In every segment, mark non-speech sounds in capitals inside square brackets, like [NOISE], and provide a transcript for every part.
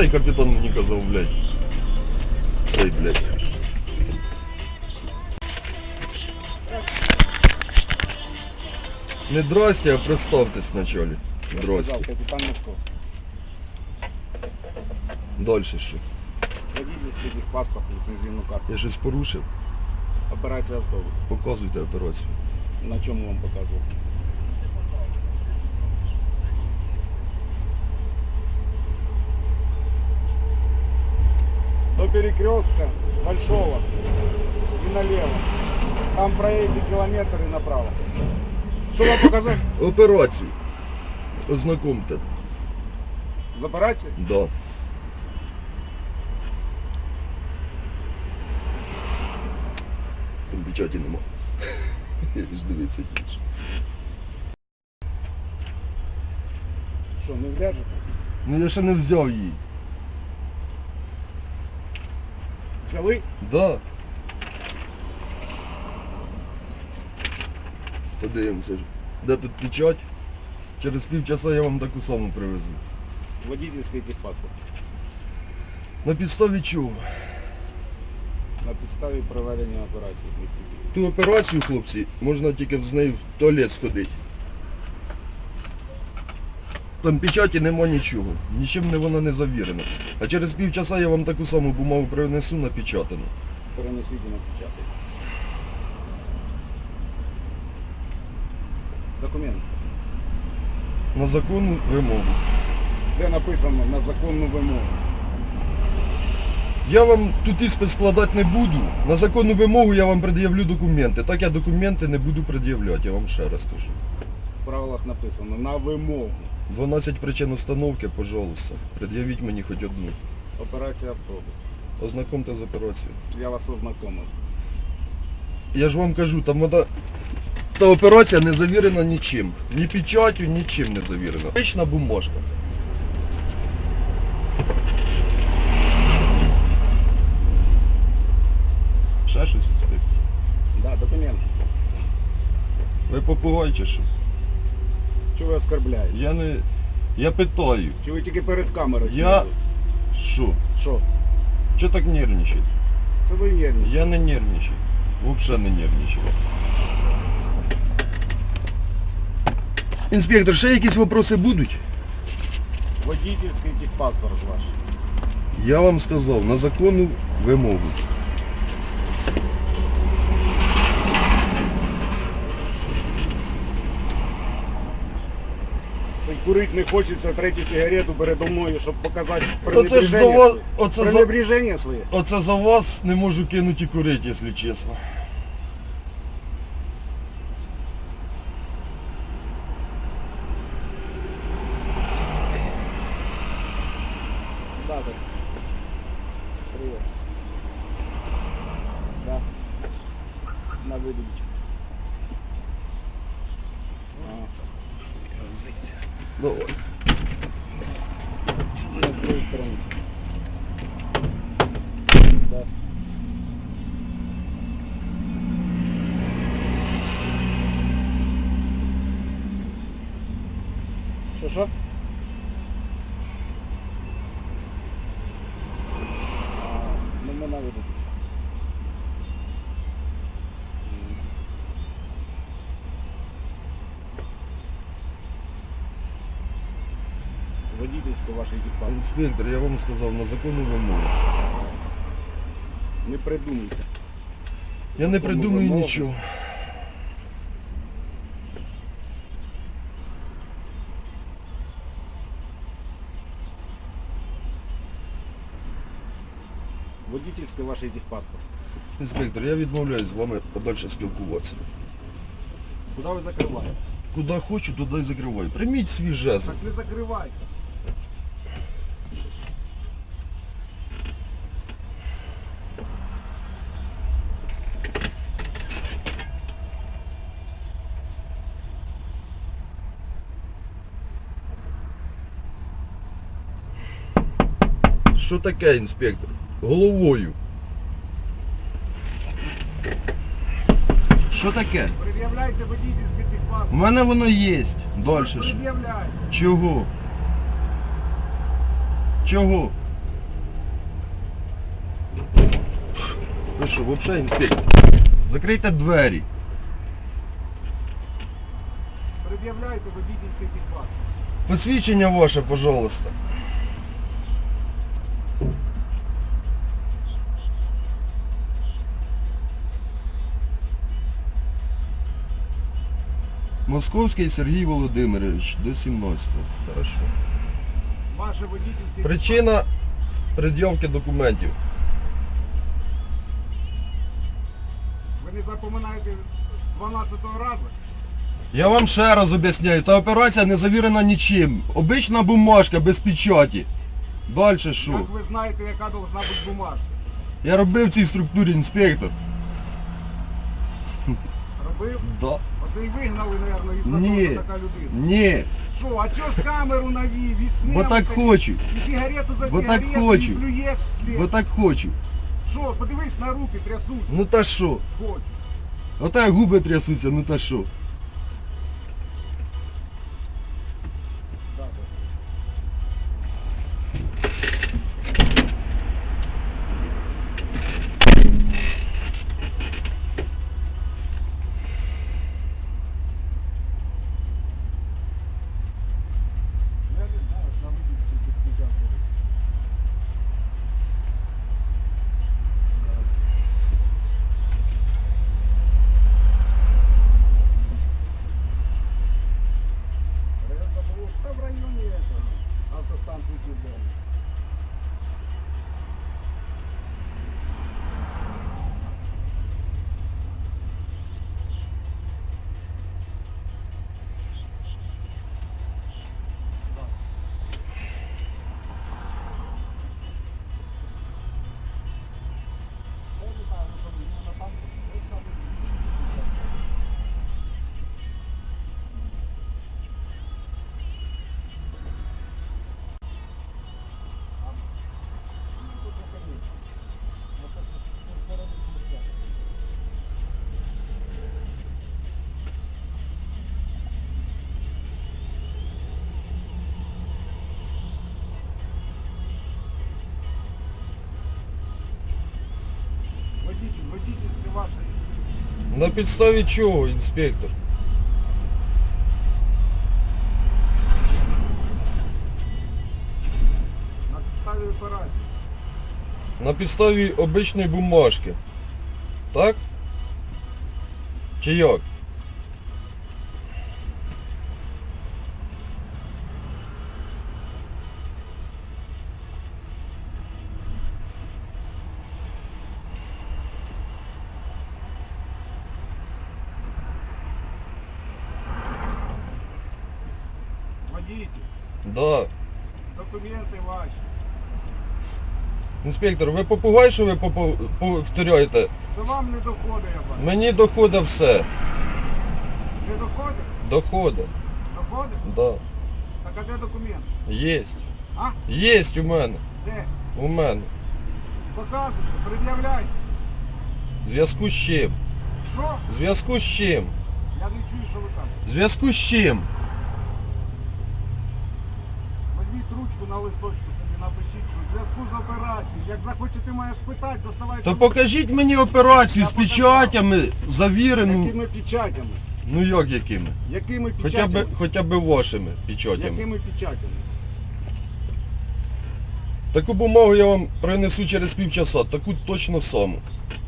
цей капітан мені казав, блядь. Цей, блядь. Не здрасте, а представтесь вначале. Сказав Здрасте. капітан Московський. Дальше що? Водительський їх паспорт, ліцензійну карту. Я щось порушив? Операція автобус. Показуйте операцію. На чому вам показував? До перекрестка Большого и налево. Там проедете километр и направо. Что вам показать? Операцію. Ознакомте. В операции? Да. Там печаті нема. [LAUGHS] Я ж дивиться більше. Что, не вляжете? Ну я ще не взяв її. Взяли? Да. Подивимося. Де тут печать? Через півчаса я вам таку саму привезу. Водительский техпаспорт. На підставі чого? На підставі проведення операції в місті Києві. Ту операцію, хлопці, можна тільки з нею в туалет сходити. Там печаті нема нічого. Нічим не вона не завірена. А через півчаса я вам таку саму бумагу принесу напечатану. Перенесіть і напечатайте. Документ. На законну вимогу. Де написано на законну вимогу. Я вам тут іспит складати не буду. На законну вимогу я вам пред'явлю документи. Так я документи не буду пред'являти, я вам ще раз кажу. В правилах написано на вимогу. 12 причин установки, пожалуйста. Пред'явіть мені хоч одну. Операція автобус. Ознакомте з операцією. Я вас ознакомив. Я ж вам кажу, там вона... Та операція не завірена нічим. Ні печаттю, нічим не завірена. Обична бумажка. Ще щось інспектор? Да, документ. Ви попугай чи що? Чи ви оскорбляєте? Я не... Я питаю. Чи ви тільки перед камерою? Я... сиділи? Що? Що? Чого так нервничаєте? Це ви єдні. Я не нервничаю. Взагалі не нервничаю. Інспектор, ще якісь вопроси будуть? Водительський техпаспорт ваш. Я вам сказав, на законну вимогу. Це курить не хочеться третю сигарету передо мною, щоб показати Оце ж за пренебреження вас, своє. оце за, Пренебреження своє. оце за вас не можу кинути і курити, якщо чесно. Да, так. Привет. Да. На видумчик. А, Давай. на другой стороне. Да. Що, що? А, ну ми на видумчик. Водительське ваше екіпаж. Інспектор, я вам сказав, на законну вимогу. Не придумуйте. Я не придумаю вимогу. нічого. Водительське ваше техпаспорт. Інспектор, я відмовляюсь з вами подальше спілкуватися. Куди ви закриваєте? Куди хочу, туди й закриваю. Прийміть свій жезл. Так не закривайте. Що таке, інспектор? Головою. Що таке? Пред'являйте водительський У мене воно є. Далі що? Пред'являйте. Чого? Чого? Ви що, взагалі, інспектор? Закрийте двері. Пред'являйте тих техпаспорт. Посвідчення ваше, пожалуйста. Московський Сергій Володимирович до 17. Хорошо. Ваше водительське Причина пред'явки документів. Ви не запоминаєте з 12-го разу? Я вам ще раз об'ясняю, та операція не завірена нічим. Обична бумажка без печаті. Далі що? Як ви знаєте, яка должна бути бумажка? Я робив в цій структурі інспектор. Робив? Да. Оце і вигнали, мабуть, і Ні. така людина. Ні. Що, а чого ж камеру навів, і Бо так такий, хочу. І сигарету за Бо так сигарету, хочу. і плюєш вслід. Бо так хоче. Що, подивись на руки, трясуть. Ну та що? Хочу. Отак губи трясуться, ну та що? На підставі чого, інспектор? На підставі операції. На підставі обичної бумажки. Так? Чи як? Да. документи ваші. Інспектор, ви попугай, що ви попо- повторяєте? Це вам не доходить, я бачу. Мені доходить все. Не доходить? Доходить. Доходить? Да. Так а де документ? Єсть. А? Єсть у мене. Де? У мене. Показуйте, пред'являйте. В Зв'язку з чим? Що? В Зв'язку з чим? Я не чую, що ви кажете. В Зв'язку з чим? Візьміть на листочку собі, напишіть, що в зв'язку з операцією. Як захочете мене спитати, доставайте. То покажіть мені операцію з печатями, завірену. Якими печатями? Ну як якими? Якими Хоча печатями? б, хоча б вашими печатями. Якими печатями? Таку бумагу я вам принесу через півчаса, таку точно саму.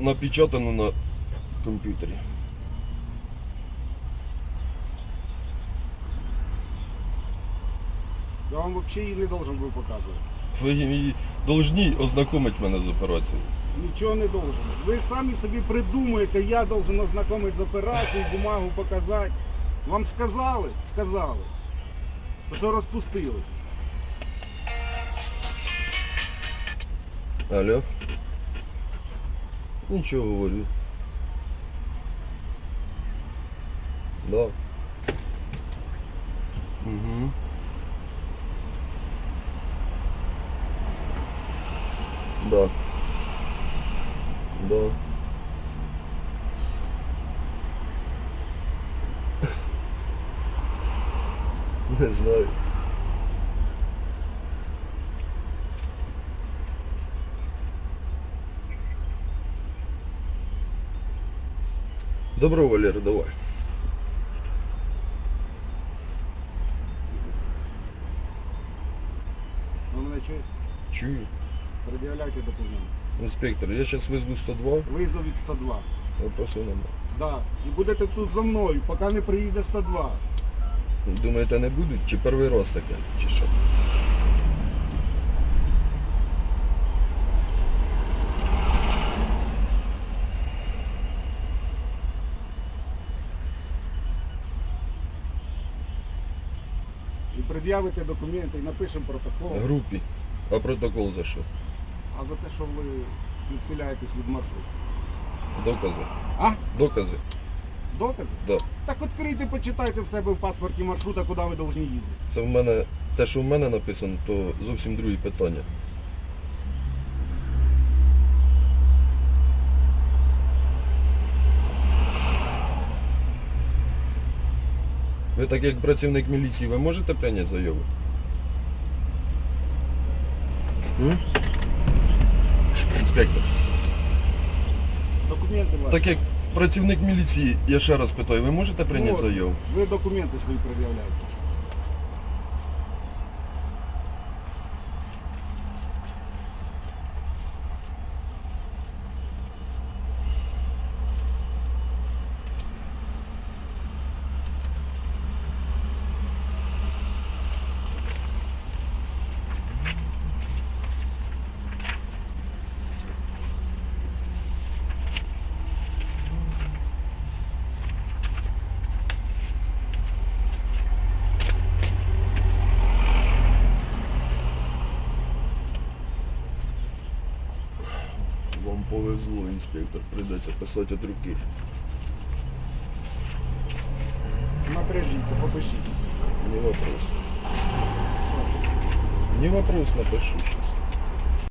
Напечатану на комп'ютері. Я вам взагалі її не должен був показувати. Ви должні ознакомити мене з операцією. Нічого не должен. Ви самі собі придумуєте, я должен ознакомити з операцією, бумагу показати. Вам сказали? Сказали. Що розпустились. Алло. Нічого говорю. Да. Угу. Да. Да. Не знаю. Добро, Валера, давай. Ви мене чуєте? Чую. Пред'являйте документи. Інспектор, я зараз визву 102, Визов від 102. вопросу немає. Да. І будете тут за мною, поки не приїде 102. Думаєте, не будуть? Чи перший раз таке? Чи що? І пред'явите документи, і напишемо протокол. Групі. А протокол за що? А за те, що ви відхиляєтесь від маршруту. Докази. А? Докази. Докази? Да. Так відкрийте, почитайте в себе в паспорті маршрута, куди ви повинні їздити. Це в мене те, що в мене написано, то зовсім другі питання. Ви так як працівник міліції, ви можете прийняти заяву? М? Інспектор. Документи ваші. Так як працівник міліції, я ще раз питаю, ви можете прийняти Можу. заяву? Ви документи свої пред'являєте. повезло, інспектор, прийдеться писати від руки. Напряжіться, попишіть. Не вопрос. Не вопрос, напишу сейчас.